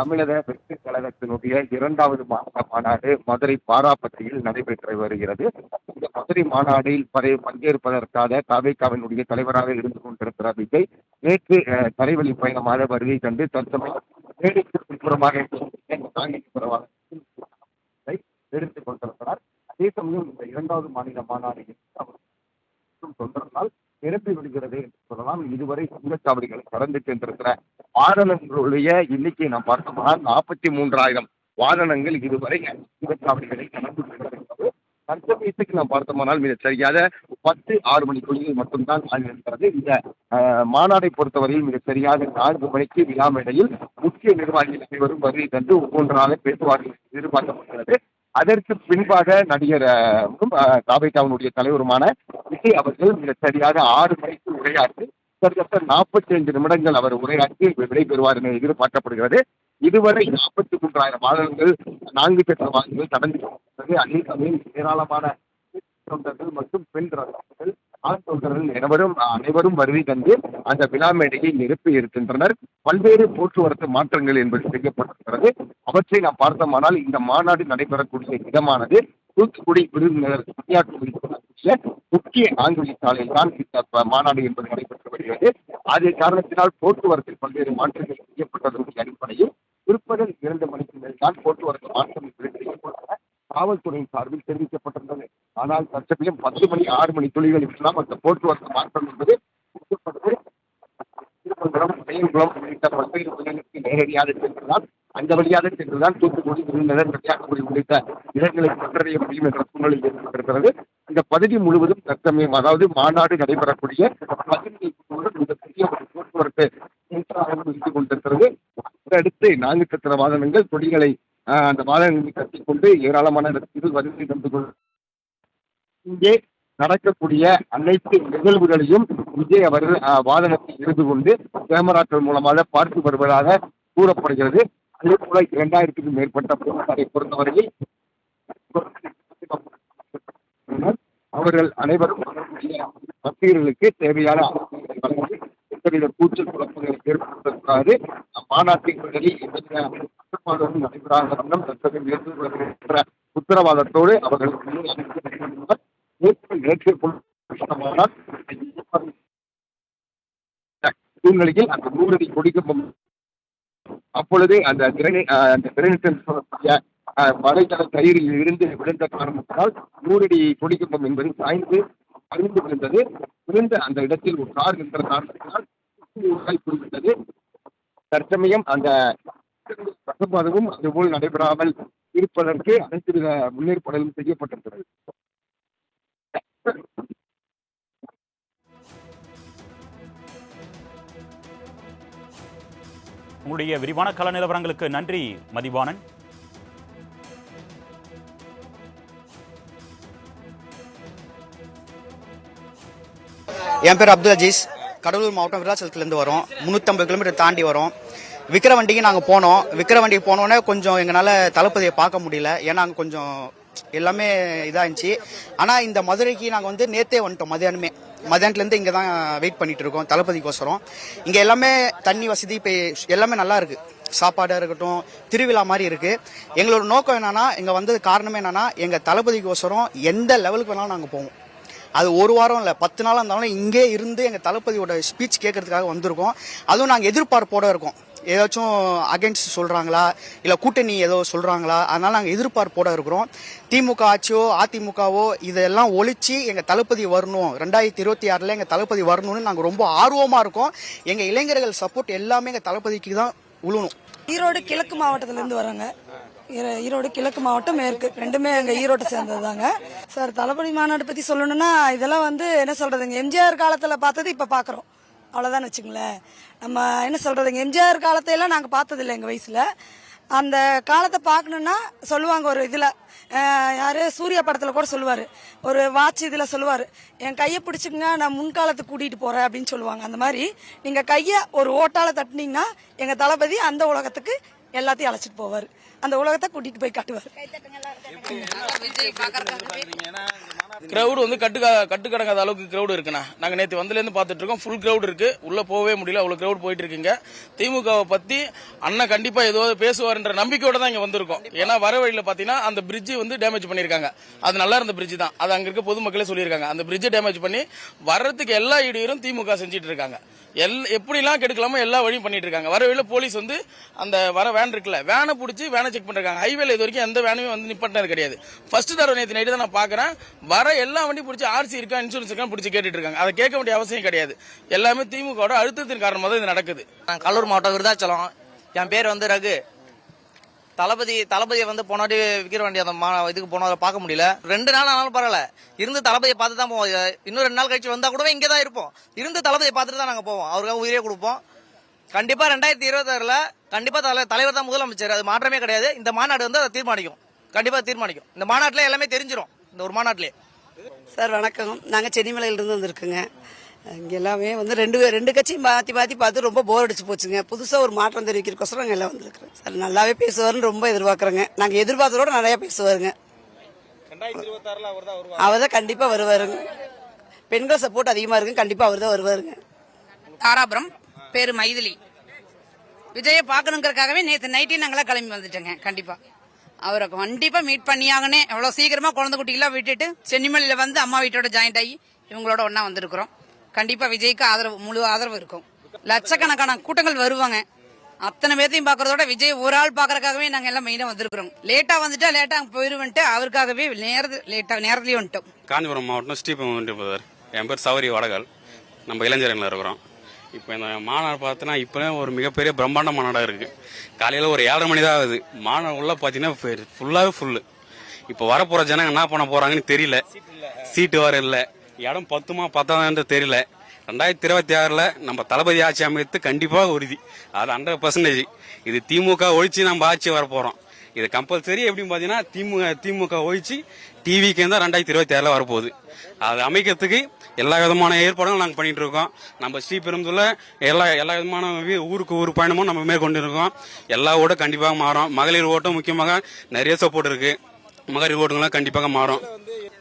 தமிழக வெற்றி கழகத்தினுடைய இரண்டாவது மாநில மாநாடு மதுரை பாராப்பட்டியில் நடைபெற்று வருகிறது. இந்த மதுரை மாநாட்டில் பறை பங்கேற்பதற்காக தாவேக்காவினுடைய தலைவராக இருந்து கொண்டிருக்கிற விஜய். நேற்று தலைவலி பயணமாக வருகை கண்டு தற்சமயம் மேடைக்கு பின்புறமாக எடுத்துக் கொண்டிருக்கிறார். அதே சமயம் இந்த இரண்டாவது மாநில மாநாடு அவர் மற்றும் தொண்டர்களால் நிரப்பி விடுகிறது என்று சொல்லலாம். இதுவரை சுங்கச்சாவடிகளை கடந்து சென்றிருக்கிற வாகனங்களுடைய எண்ணிக்கை நாம் பார்த்தோம்னா நாற்பத்தி மூன்றாயிரம் வாகனங்கள் இதுவரை சுங்கச்சாவடிகளை கடந்து சென்றிருக்கிறது தற்சமயத்துக்கு நாம் பார்த்தோமானால் மிக சரியாக பத்து ஆறு மணி தொழில் மட்டும்தான் ஆகியிருக்கிறது இந்த மாநாடை பொறுத்தவரையில் மிக சரியாக நான்கு மணிக்கு விழா மேடையில் முக்கிய நிர்வாகிகள் அனைவரும் வருகை தந்து ஒவ்வொன்றாக பேசுவார்கள் எதிர்பார்க்கப்படுகிறது. அதற்கு பின்பாக நடிகர் தாபேட்டாவினுடைய தலைவருமான விஜய் அவர்கள் மிக சரியாக ஆறு மணிக்கு உரையாற்றி கிட்டத்தட்ட நாற்பத்தி ஐந்து நிமிடங்கள் அவர் உரையாற்றி விடைபெறுவார் என எதிர்பார்க்கப்படுகிறது. இதுவரை நாற்பத்தி மூன்றாயிரம் வாகனங்கள் நான்கு சக்கர வாகனங்கள் கடந்து அதே சமயம் ஏராளமான தொண்டர்கள் மற்றும் பெண் ரசிகர்கள் ஆண் தொண்டர்கள் அனைவரும் அனைவரும் வருகை தந்து அந்த விழா மேடையை நிரப்பி இருக்கின்றனர். பல்வேறு போக்குவரத்து மாற்றங்கள் என்பது செய்யப்பட்டிருக்கிறது. அவற்றை நாம் பார்த்தோமானால் இந்த மாநாடு நடைபெறக்கூடிய இடமானது தூத்துக்குடி விருதுநகர் கன்னியாகுமரி முக்கிய நான்கு சாலையில் தான் இந்த மாநாடு என்பது நடைபெற்று வருகிறது அது காரணத்தினால் போக்குவரத்தில் பல்வேறு மாற்றங்கள் செய்யப்பட்டதற்கு அடிப்படையில் பிற்பகல் இரண்டு மணிக்கு மேல் தான் போக்குவரத்து மாற்றம் என்பது செய்யப்பட்டன. காவல்துறையின் சார்பில் தெரிவிக்கப்பட்டிருந்தது. ஆனால் தற்சமயம் பத்து மணி ஆறு மணி துளிகள் இருக்கலாம் அந்த போக்குவரத்து மாற்றம் என்பது திருமங்கலம் திருப்பங்குளம் உள்ளிட்ட பல்வேறு பகுதிகளுக்கு நேரடியாக சென்றுதான் அந்த வழியாக சென்றுதான் தூத்துக்குடி விருதுநகர் கன்னியாகுமரி உள்ளிட்ட இடங்களை சென்றடைய முடியும் என்ற சூழ்நிலை ஏற்பட்டிருக்கிறது. இந்த பகுதி முழுவதும் தற்சமயம் அதாவது மாநாடு நடைபெறக்கூடிய பகுதியை முழுவதும் மிகப்பெரிய ஒரு போக்குவரத்து மின்சாரம் இருந்து கொண்டிருக்கிறது. அடுத்து நான்கு சக்கர வாகனங்கள் கொடிகளை அந்த வாகனங்களை கட்டிக்கொண்டு ஏராளமான இடத்தில் வருகை தந்து கொள்ள இங்கே நடக்கக்கூடிய அனைத்து நிகழ்வுகளையும் விஜய் அவர்கள் வாகனத்தில் இருந்து கொண்டு கேமராக்கள் மூலமாக பார்த்து வருவதாக கூறப்படுகிறது. அதே போல இரண்டாயிரத்துக்கும் மேற்பட்ட போலீசாரை பொறுத்தவரையில் அவர்கள் அனைவரும் அவர்களுடைய பக்தர்களுக்கு தேவையான ஆலோசனைகளை கூச்சல் குழப்பங்களை ஏற்படுத்தக்கூடாது. மாநாட்டின் பகுதி கட்டுப்பாடுகளும் நடைபெறாத வண்ணம் தத்தகம் என்ற உத்தரவாதத்தோடு அவர்கள் நேற்று சூழ்நிலையில் அந்த நூறடி கொடிக்கும் அப்பொழுது அந்த திறனை அந்த திறனிட்டம் சொல்லக்கூடிய வலைதள கயிறில் இருந்து விழுந்த காரணத்தால் நூறடி கொடிக்கம்பம் என்பது சாய்ந்து அறிந்து விழுந்தது. விழுந்த அந்த இடத்தில் ஒரு கார் நின்ற காரணத்தினால் குறிப்பிட்டது தற்சமயம் அந்த பக்கப்பாதவும் அதுபோல் நடைபெறாமல் இருப்பதற்கு அனைத்து வித முன்னேற்பாடுகளும் செய்யப்பட்டிருக்கிறது உங்களுடைய விரிவான கள நிலவரங்களுக்கு நன்றி மதிவாணன் என் பேர் அப்துல் அஜீஸ். கடலூர் மாவட்டம் விருதாச்சலத்துலேருந்து வரோம். முந்நூற்றம்பது கிலோமீட்டர் தாண்டி வரோம். விக்கிரவண்டிக்கு நாங்கள் போனோம். விக்கிரவண்டிக்கு போனோன்னே கொஞ்சம் எங்களால் தளபதியை பார்க்க முடியல. ஏன்னா அங்கே கொஞ்சம் எல்லாமே இதாக இருந்துச்சு ஆனால் இந்த மதுரைக்கு நாங்கள் வந்து நேத்தே வந்துட்டோம் மதியானமே. மதியானத்துலேருந்து இங்கே தான் வெயிட் பண்ணிட்டு இருக்கோம் தளபதிக்கோசரம் இங்கே எல்லாமே தண்ணி வசதி இப்போ எல்லாமே நல்லா இருக்கு. சாப்பாடாக இருக்கட்டும் திருவிழா மாதிரி இருக்கு. எங்களோட நோக்கம் என்னன்னா இங்கே வந்தது காரணமே என்னன்னா எங்கள் தளபதிக்கோசரம் எந்த லெவலுக்கு வேணாலும் நாங்கள் போவோம். அது ஒரு வாரம் இல்லை பத்து நாளாக இருந்தாலும் இங்கே இருந்து எங்கள் தளபதியோட ஸ்பீச் கேட்கறதுக்காக வந்திருக்கோம். அதுவும் நாங்கள் எதிர்பார்ப்போட இருக்கோம். ஏதாச்சும் அகைன்ஸ்ட் சொல்கிறாங்களா இல்லை கூட்டணி ஏதோ சொல்கிறாங்களா அதனால் நாங்கள் எதிர்பார்ப்போட இருக்கிறோம். திமுக ஆட்சியோ அதிமுகவோ இதெல்லாம் ஒழிச்சு எங்கள் தளபதி வரணும். ரெண்டாயிரத்தி இருபத்தி ஆறில் எங்கள் தளபதி வரணும்னு நாங்கள் ரொம்ப ஆர்வமாக இருக்கோம். எங்கள் இளைஞர்கள் சப்போர்ட் எல்லாமே எங்கள் தளபதிக்கு தான் உழுணும். ஈரோடு கிழக்கு மாவட்டத்திலேருந்து வராங்க. ஈரோடு கிழக்கு மாவட்டம் மேற்கு. ரெண்டுமே எங்கள் ஈரோட்டை சேர்ந்தது தாங்க சார் தளபதி மாநாடு பற்றி சொல்லணும்னா இதெல்லாம் வந்து என்ன சொல்கிறதுங்க எம்ஜிஆர் காலத்தில் பார்த்தது இப்போ பார்க்குறோம் அவ்வளோதான் வச்சுங்களேன் நம்ம என்ன சொல்கிறதுங்க எம்ஜிஆர் காலத்தையெல்லாம் நாங்கள் பார்த்ததில்லை எங்கள் வயசில். அந்த காலத்தை பார்க்கணுன்னா சொல்லுவாங்க ஒரு இதில் யார்? சூர்யா படத்தில் கூட சொல்லுவார். ஒரு வாட்ச் இதில் சொல்லுவார் என் கையை பிடிச்சிக்கங்க நான் முன்காலத்துக்கு கூட்டிகிட்டு போகிறேன் அப்படின்னு சொல்லுவாங்க. அந்த மாதிரி நீங்கள் கையை ஒரு ஓட்டால் தட்டினீங்கன்னா எங்கள் தளபதி அந்த உலகத்துக்கு எல்லாத்தையும் அழைச்சிட்டு போவார். அந்த உலகத்தை கூட்டிட்டு போய் காட்டுவார். கிரௌடு வந்து கட்டு கட்டுக்கடங்காத அளவுக்கு கிரௌடு இருக்குண்ணா. நாங்க நேத்து வந்ததுலேருந்து பார்த்துட்டு இருக்கோம். ஃபுல் கிரௌடு இருக்கு. உள்ள போகவே முடியல. அவ்வளவு கிரௌட் போயிட்டு இருக்குங்க. திமுகவை பத்தி அண்ணன் கண்டிப்பா ஏதோ பேசுவார்ன்ற நம்பிக்கையோட தான் இங்க வந்திருக்கோம். ஏன்னா வர வழியில பாத்தீங்கன்னா அந்த பிரிட்ஜ் வந்து டேமேஜ் பண்ணிருக்காங்க அது நல்லா இருந்த பிரிட்ஜ் தான். அது அங்க இருக்க பொதுமக்களே சொல்லியிருக்காங்க. அந்த பிரிட்ஜை டேமேஜ் பண்ணி வர்றதுக்கு எல்லா இடையூறும் திமுக செஞ்சுட்டு இருக்காங்க. எல் எப்படிலாம் கெடுக்கலாமோ எல்லா வழியும் பண்ணிட்டு இருக்காங்க. வர வழியில போலீஸ் வந்து அந்த வர வேன் இருக்குல்ல வேனை பிடிச்சி வேனை செக் பண்ணிருக்காங்க. ஹைவேல இது வரைக்கும் எந்த வேனுமே வந்து நிப்பாட்டினது கிடையாது. ஃபர்ஸ்ட் தடவை நேற்று நைட்டு தான் நான் பார்க்குறேன். வர எல்லா வண்டியும் பிடிச்சி ஆர்சி இருக்கா இன்சூரன்ஸ் இருக்கா பிடிச்சி கேட்டுட்டு இருக்காங்க. அதை கேட்க வேண்டிய அவசியம் கிடையாது. எல்லாமே திமுகவோட அழுத்தத்தின் காரணமாக தான் இது நடக்குது. நான் கல்லூர் மாவட்டம் விருதாச்சலம். என் பேர் வந்து ரகு. தளபதி தளபதியை வந்து போனாடி விக்கிற வண்டி அந்த மா- இதுக்கு போனதை பார்க்க முடியல. ரெண்டு நாள் ஆனாலும் பரவாயில்ல. இருந்து தளபதியை பார்த்து தான் போவோம். இன்னும் ரெண்டு நாள் கழிச்சு வந்தால் கூட இங்கே தான் இருப்போம். இருந்து தளபதியை பார்த்துட்டு தான் நாங்கள் போவோம். அவருக்காக உயிரே கொடுப்போம். கண்டிப்பாக ரெண்டாயிரத்தி இருபத்தாறில் கண்டிப்பா தலை தலைவர் தான் முதலமைச்சர். அது மாற்றமே கிடையாது. இந்த மாநாடு வந்து அதை தீர்மானிக்கும். கண்டிப்பா தீர்மானிக்கும். இந்த மாநாட்டில் எல்லாமே தெரிஞ்சிரும். இந்த ஒரு மாநாட்டிலே சார் வணக்கம். நாங்கள் சென்னிமலையிலிருந்து வந்திருக்குங்க. இங்கே எல்லாமே வந்து ரெண்டு ரெண்டு கட்சியும் மாற்றி மாற்றி பார்த்து ரொம்ப போர் அடிச்சு போச்சுங்க. புதுசாக ஒரு மாற்றம் தெரிவிக்கிறக்கோசரம் நாங்கள் எல்லாம் வந்திருக்கிறோம். சார் நல்லாவே பேசுவாருன்னு ரொம்ப எதிர்பார்க்குறோங்க. நாங்கள் எதிர்பார்த்ததோட நிறையா பேசுவாருங்க. அவர் தான் கண்டிப்பாக வருவாருங்க. பெண்கள் சப்போர்ட் அதிகமாக இருக்குங்க. கண்டிப்பாக அவர் தான் வருவாருங்க. தாராபுரம் பேரு மைதிலி. விஜயை பார்க்கணுங்கிறதுக்காகவே நேற்று நைட்டே நாங்களாம் கிளம்பி வந்துட்டோங்க கண்டிப்பா. அவரை கண்டிப்பா மீட் பண்ணியாகனே எவ்வளவு சீக்கிரமா குழந்தை குட்டிகளாம் விட்டுட்டு சென்னிமலையில வந்து அம்மா வீட்டோட ஜாயிண்ட் ஆகி இவங்களோட ஒன்றா வந்திருக்கிறோம். கண்டிப்பா விஜய்க்கு ஆதரவு முழு ஆதரவு இருக்கும். லட்சக்கணக்கான கூட்டங்கள் வருவாங்க. அத்தனை பேர்த்தையும் பாக்குறதோட விஜய் ஒரு ஆள் பாக்குறதுக்காகவே நாங்க எல்லாம் மெயினா வந்திருக்கிறோம். லேட்டா வந்துட்டா லேட்டா போயிருவன்ட்டு அவருக்காகவே நேரத்து லேட்டா நேரத்துலயே வந்துட்டோம். காஞ்சிபுரம் மாவட்டம் ஸ்ரீபெரும்புதூர் என் பேர் சௌரி வடகால். நம்ம இளைஞர்கள் இருக்கிறோம். இப்போ இந்த மாநாடு பார்த்தோன்னா இப்போ ஒரு மிகப்பெரிய பிரம்மாண்ட மாநாடாக இருக்குது காலையில் ஒரு ஏழரை மணி தான் ஆகுது. மாநாடு உள்ள பார்த்தீங்கன்னா ஃபுல்லாகவே ஃபுல்லு இப்போ வரப்போகிற ஜனங்க என்ன பண்ண போகிறாங்கன்னு தெரியல. சீட்டு வர இல்லை. இடம் பத்துமா பத்தாதான்னு தெரியல. ரெண்டாயிரத்தி இருபத்தி ஆறில் நம்ம தளபதி ஆட்சி அமைத்து கண்டிப்பாக உறுதி. அது ஹண்ட்ரட் பர்சன்டேஜ் இது திமுக ஒழிச்சு நம்ம ஆட்சி வரப்போகிறோம் இது கம்பல்சரி எப்படின்னு பார்த்தீங்கன்னா திமுக திமுக ஒழிச்சு டிவிக்கு தான் ரெண்டாயிரத்தி இருபத்தி ஆறில் வரப்போகுது. அது அமைக்கிறதுக்கு எல்லா விதமான ஏற்பாடுகளும் நாங்கள் பண்ணிட்டு இருக்கோம். நம்ம ஸ்ரீபெரும்புல எல்லா எல்லா விதமான ஊருக்கு ஊர் பயணமும் நம்ம மேற்கொண்டு இருக்கோம். எல்லா ஓட்டும் கண்டிப்பாக மாறும். மகளிர் ஓட்டம் முக்கியமாக நிறைய சப்போர்ட் இருக்கு. மகளிர் ஓட்டுங்களாம் கண்டிப்பாக மாறும்.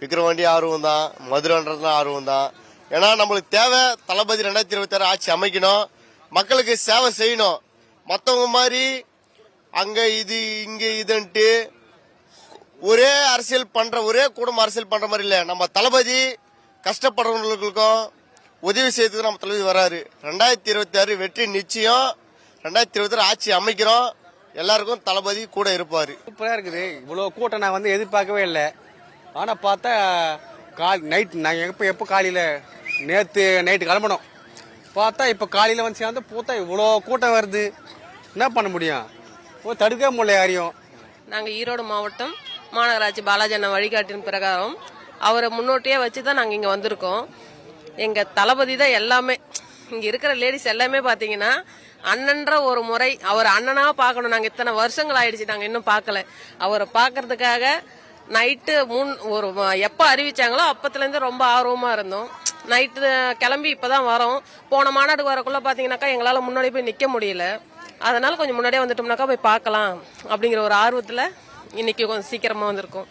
விக்கிரவாண்டி ஆர்வம் தான். மதுரைன்றதுலாம் ஆர்வம் தான். ஏன்னா நம்மளுக்கு தேவை தளபதி ரெண்டாயிரத்தி இருபத்தி ஆறு ஆட்சி அமைக்கணும். மக்களுக்கு சேவை செய்யணும். மற்றவங்க மாதிரி அங்க இது இங்க இதுன்ட்டு ஒரே அரசியல் பண்ற ஒரே குடும்ப அரசியல் பண்ற மாதிரி இல்லை. நம்ம தளபதி கஷ்டப்படுறவங்களுக்கும் உதவி செய்யறதுக்கு நம்ம தளபதி வராரு. ரெண்டாயிரத்தி இருபத்தி ஆறு வெற்றி நிச்சயம். ரெண்டாயிரத்தி இருபத்தி ஆறு ஆட்சி அமைக்கிறோம். எல்லாருக்கும் தளபதி கூட இருப்பாரு. சூப்பராக இருக்குது. இவ்வளோ கூட்டம் நான் வந்து எதிர்பார்க்கவே இல்லை. ஆனால் பார்த்தா கால் நைட் நாங்கள் எப்போ எப்போ காலையில்? நேற்று நைட்டு கிளம்பணும் பார்த்தா இப்போ காலையில் வந்து சேர்ந்து பார்த்தா இவ்வளோ கூட்டம் வருது. என்ன பண்ண முடியும்? ஓ தடுக்க முடியல யாரையும். நாங்கள் ஈரோடு மாவட்டம் மாநகராட்சி பாலாஜி அண்ணன் வழிகாட்டின் பிரகாரம் அவரை முன்னோட்டியே வச்சு தான் நாங்கள் இங்கே வந்திருக்கோம். எங்கள் தளபதி தான் எல்லாமே இங்கே இருக்கிற லேடிஸ் எல்லாமே பார்த்தீங்கன்னா அண்ணன்ற ஒரு முறை அவர் அண்ணனாக பார்க்கணும். நாங்கள் இத்தனை வருஷங்கள் ஆயிடுச்சு நாங்கள் இன்னும் பார்க்கல. அவரை பார்க்கறதுக்காக நைட்டு மூணு ஒரு எப்போ அறிவிச்சாங்களோ அப்பத்துலேருந்து ரொம்ப ஆர்வமாக இருந்தோம். நைட்டு கிளம்பி இப்போ தான் வரோம். போன மாநாடு வரக்குள்ளே பார்த்தீங்கன்னாக்கா எங்களால் முன்னாடி போய் நிற்க முடியல. அதனால கொஞ்சம் முன்னாடியே வந்துட்டோம்னாக்கா போய் பார்க்கலாம் அப்படிங்கிற ஒரு ஆர்வத்தில் இன்னைக்கு கொஞ்சம் சீக்கிரமா வந்திருக்கோம்.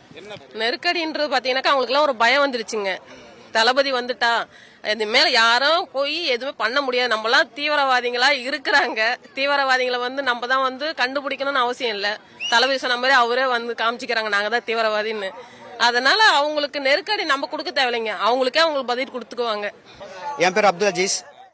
நெருக்கடின்றது பார்த்தீங்கன்னாக்கா அவங்களுக்குலாம் ஒரு பயம் வந்துருச்சுங்க. தளபதி வந்துட்டா இது மேல யாரும் போய் எதுவுமே பண்ண முடியாது. நம்மளாம் தீவிரவாதிகளா இருக்கிறாங்க. தீவிரவாதிகளை வந்து நம்ம தான் வந்து கண்டுபிடிக்கணும்னு அவசியம் இல்லை. தளபதி சொன்ன மாதிரி அவரே வந்து காமிச்சிக்கிறாங்க நாங்க தான் தீவிரவாதின்னு. அதனால அவங்களுக்கு நெருக்கடி நம்ம கொடுக்க தேவையில்லைங்க. அவங்களுக்கே அவங்களுக்கு பதில் கொடுத்துக்குவாங்க. என் பேர் அப்துல் அஜீஸ்.